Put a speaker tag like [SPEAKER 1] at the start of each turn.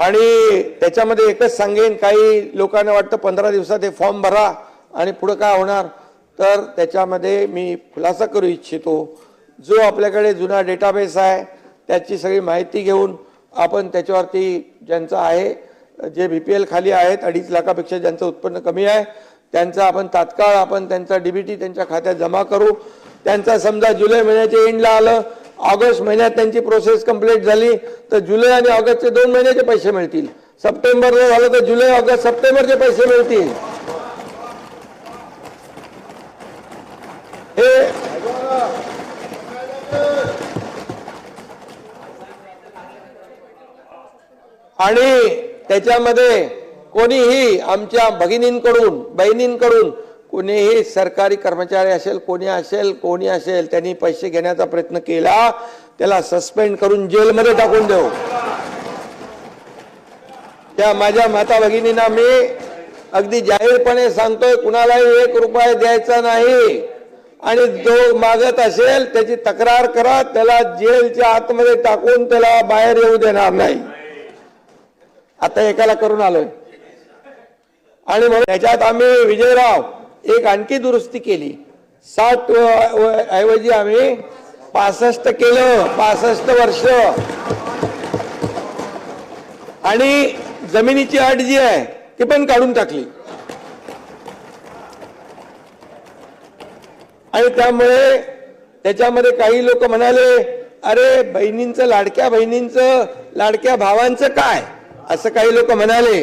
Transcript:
[SPEAKER 1] आणि त्याच्यामध्ये एकच सांगेन काही लोकांना वाटतं पंधरा दिवसात हे फॉर्म भरा आणि पुढं काय होणार. तर त्याच्यामध्ये मी खुलासा करू इच्छितो जो आपल्याकडे जुना डेटाबेस आहे त्याची सगळी माहिती घेऊन आपण त्याच्यावरती ज्यांचं आहे जे बी पी एल खाली आहेत अडीच लाखापेक्षा ज्यांचं उत्पन्न कमी आहे त्यांचा आपण तात्काळ आपण त्यांचा डीबीटी त्यांच्या खात्यात जमा करू. त्यांचा समजा जुलै महिन्याच्या एंडला आलं ऑगस्ट महिन्यात त्यांची प्रोसेस कंप्लीट झाली तर जुलै आणि ऑगस्टचे दोन महिन्याचे पैसे मिळतील. सप्टेंबरला झालं तर जुलै ऑगस्ट सप्टेंबरचे पैसे मिळतील. हे आणि त्याच्यामध्ये कोणीही आमच्या भगिनींकडून बहिणींकडून कोणीही सरकारी कर्मचारी असेल कोणी असेल कोणी असेल त्यांनी पैसे घेण्याचा प्रयत्न केला त्याला सस्पेंड करून जेलमध्ये टाकून देऊ. त्या माझ्या माता भगिनींना मी अगदी जाहीरपणे सांगतोय कुणालाही एक रुपये द्यायचा नाही. आणि जो मागत असेल त्याची तक्रार करा त्याला जेलच्या आतमध्ये टाकून त्याला बाहेर येऊ देणार नाही. आता एकाला करून आलोय. आणि म्हणून त्याच्यात आम्ही विजयराव एक आणखी दुरुस्ती केली. साठ ऐवजी आम्ही पासष्ट केलं. पासष्ट वर्ष. आणि जमिनीची अट जी आहे ती पण काढून टाकली. आणि त्यामुळे त्याच्यामध्ये काही लोक म्हणाले अरे बहिणींचं लाडक्या बहिणींचं लाडक्या भावांचं काय? असं काही लोक म्हणाले.